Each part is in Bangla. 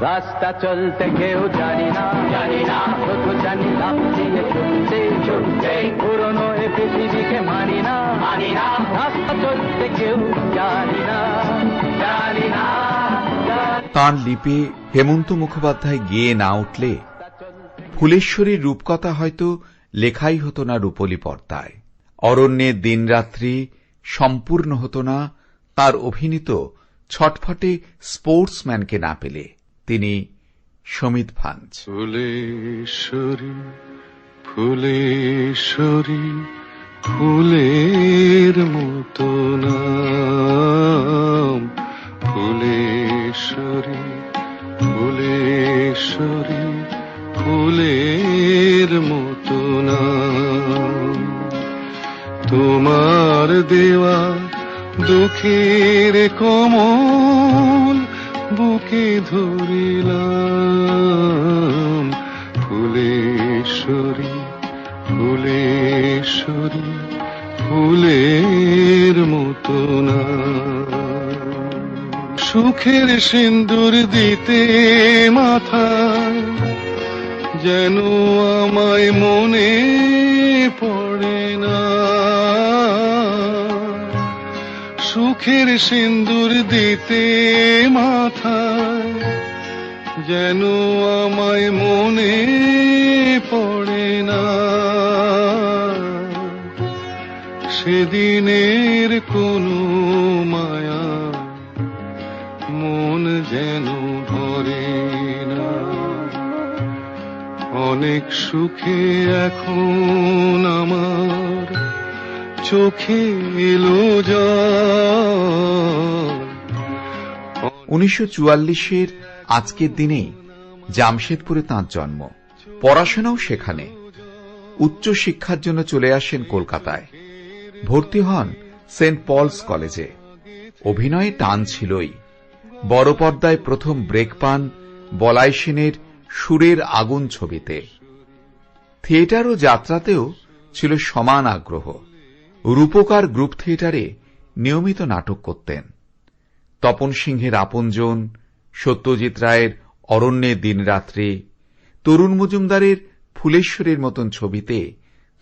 রাস্তা চলতে কেউ জানি না। জানি না শুধু জানি দিয়ে চলতে চলতে পুরনো এ পৃথিবীকে মানি না। মানি না রাস্তা চলতে কেউ জানি না। জানি না। তাঁর লিপে হেমন্ত মুখোপাধ্যায় গিয়ে না উঠলে ফুলেশ্বরীর রূপকথা হয়তো লেখাই হতো না রূপলি পর্দায়। অরণ্যের দিনরাত্রি সম্পূর্ণ হতো না, তার অভিনীত ছটফটে স্পোর্টসম্যানকে না পেলে। তিনি সমিত ভাঞ্জ। ফুলেশ্বরী ফুলেশ্বরী, ফুলের মতো নাম। ফুলেশ্বরী ফুলেশ্বরী, ফুলের মতো নাম। তোমার দেওয়া দুঃখের কমল বুকে ধরিলাম, ফুলেশ্বরী ফুলেশ্বরী, ফুলের মতো না। সুখের সিন্দুর দিতে মাথায় যেন আমায় মনে পড়ে না। সুখের সিন্দুর দিতে মাথায়, যেন আমায় মনে পড়ে না। সেদিনের কোনো মায়া মন যেন ধরে না। অনেক সুখে এখন আমার চোখে এলো উনিশশো চুয়াল্লিশের আজকের দিনে জামশেদপুরে তাঁর জন্ম। পড়াশোনাও সেখানে। উচ্চ শিক্ষার জন্য চলে আসেন কলকাতায়। ভর্তি হন সেন্ট পলস কলেজে। অভিনয়ে টান ছিলই। বড় পর্দায় প্রথম ব্রেক পান বলাই সেনের সুরের আগুন ছবিতে। থিয়েটার ও যাত্রাতেও ছিল সমান আগ্রহ। রূপকার গ্রুপ থিয়েটারে নিয়মিত নাটক করতেন। তপন সিংহের আপনজন, সত্যজিৎ রায়ের অরণ্যের দিনরাত্রে, তরুণ মজুমদারের ফুলেশ্বরের মতন ছবিতে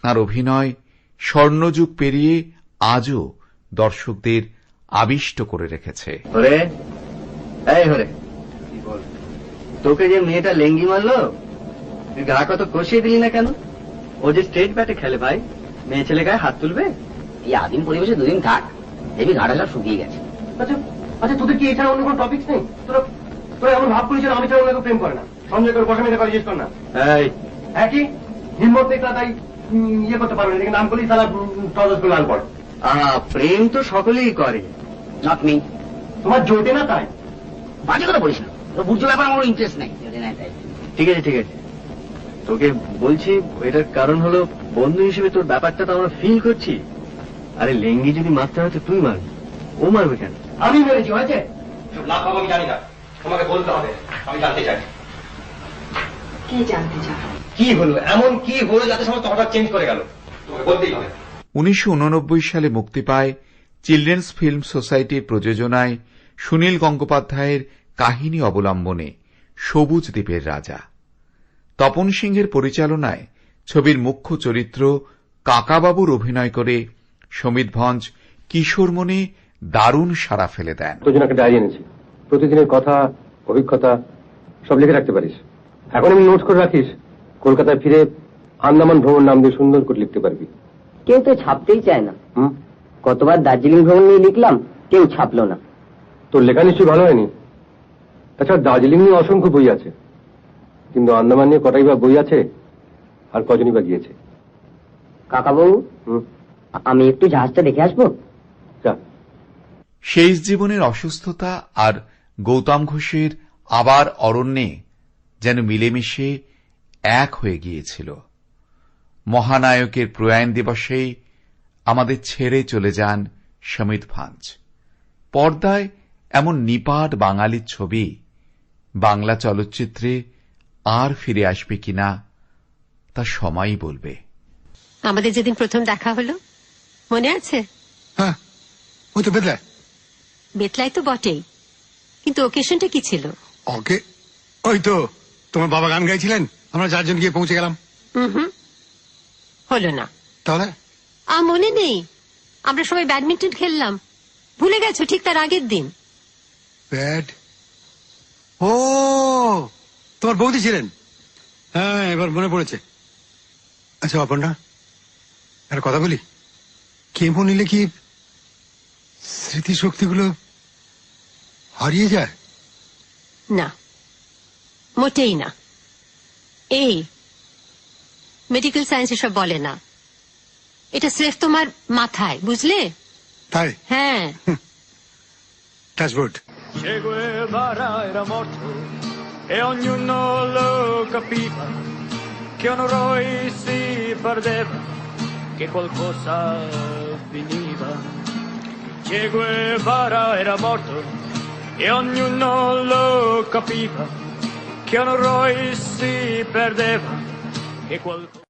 তাঁর অভিনয় স্বর্ণযুগ পেরিয়ে আজও দর্শকদের আবিষ্ট করে রেখেছে। তোকে যে মেয়েটা লেঙ্গি মারলো গা কত কষিয়ে দিলি না কেন? ও যে স্টেট ব্যাটে খেলে ভাই, মেয়ে ছেলে গায়ে হাত তুলবে? এই আদিম পরিবেশে দুদিন থাক দেখবি ঘাটা সব শুকিয়ে গেছে। আচ্ছা আচ্ছা তোদের কি এছাড়া অন্য কোনো টপিক নেই? তোরা তোরা এমন ভাব করেছিল আমি ছাড়া অন্য প্রেম করে না। সঞ্জয় করে বসে মেয়েটা করে জিজ্ঞেস কর না। এই। হ্যাঁ কি? হিম্মত নেই তাই ইয়ে করতে পারবে না। নাম করলেই সারা টস করে লাল পড়ে। আহা প্রেম তো সকলেই করে। নট মি তোমার জোটে না তাই? বাজে কথা বলিস না। তোর বুঝছ ব্যাপার আমার ইন্টারেস্ট নাই। তাই। ঠিক আছে ঠিক আছে। তোকে বলছি এটার কারণ হলো বন্ধু হিসেবে তোর ব্যাপারটা তো আমরা ফিল করছি। আরে লেঙ্গি যদি মারতে হয় তো তুই মারবি। ও মারবে কেন? আমি মেরেছি হয়েছে? না বাবা আমি জানি না। তোমাকে বলতে হবে আমি জানতে চাই। কি জানতে চাও কি হলো? এমন কি হলো যাতে সমস্ত হঠাৎ চেঞ্জ করে গেল? তোমাকে বলতেই হবে। উনিশশো সালে মুক্তি পায় চিলড্রেন্স ফিল্ম সোসাইটির প্রযোজনায় সুনীল গঙ্গোপাধ্যায়ের কাহিনী অবলম্বনে সবুজ দ্বীপের রাজা। তপন সিংহের পরিচালনায় ছবির মুখ্য চরিত্র কাকাবাবুর অভিনয় করে সমিত ভঞ্জ কিশোর মনে দারুণ সাড়া ফেলে দেন। তোর জন্য একটা ডায়েরি এনেছি। প্রতিদিনের কথা অভিজ্ঞতা সব লিখে রাখতে পারিস। এখন আমি নোট করে রাখিস কলকাতায় ফিরে আন্দামান ভ্রমণ নাম দিয়ে সুন্দর করে লিখতে পারবি। কেউ তো ছাপতেই চায় না। কতবার দার্জিলিং ভ্রমণ নিয়ে লিখলাম কেউ ছাপলো না। তোর লেখা নিশ্চয়ই ভালো হয়নি। তাছাড়া দার্জিলিং নিয়ে অসংখ্য বই আছে। কিন্তু আন্দামান নিয়ে কটাই বা বই আছে আর কজনই বা গিয়েছে? কাকাবাবু হুম? আমি একটু জাহাজটা দেখে আসব? শেষ জীবনের অসুস্থতা আর গৌতম ঘোষের আবার অরণ্যে যেন মিলেমিশে এক হয়ে গিয়েছিল। মহানায়কের প্রয়াণ দিবসেই আমাদের ছেড়ে চলে যান সমিত ভাঞ্জ। পর্দায় এমন নিপাট বাঙালির ছবি বাংলা চলচ্চিত্রে আর ফিরে আসবে কিনা তা সময়ই বলবে। আমাদের যেদিন প্রথম দেখা হলো মনে আছে? হ্যাঁ ওই তো বেদলা বেতলাই তো বটেই। কিন্তু ওকেশনটা কি ছিল? ওকে ওই তো তোমার বাবা গান গাইছিলেন আমরা চারজন গিয়ে পৌঁছে গেলাম। হুম। হলো না। তাহলে? আ মনে নেই। আমরা সবাই ব্যাডমিন্টন খেললাম। ভুলে গেছো ঠিক তার আগের দিন? ব্যাড? ও তোমার বৌদি ছিলেন? হ্যাঁ এবার মনে পড়েছে। আচ্ছা অপর্ণা একটা কথা বলি? কেমো নিলে কি স্মৃতিশক্তিগুলো হারিয়ে যায়? না মোটেই না। এই মেডিকেল সায়েন্স এসব বলে না। এটা স্রেফ তোমার মাথায় বুঝলে? তাই? হ্যাঁ। ট্যাশবোর্ড কেন ognuno lo capiva কে un Che Guevara era morto e ognuno lo capiva che un eroi si perdeva, che qualcosa...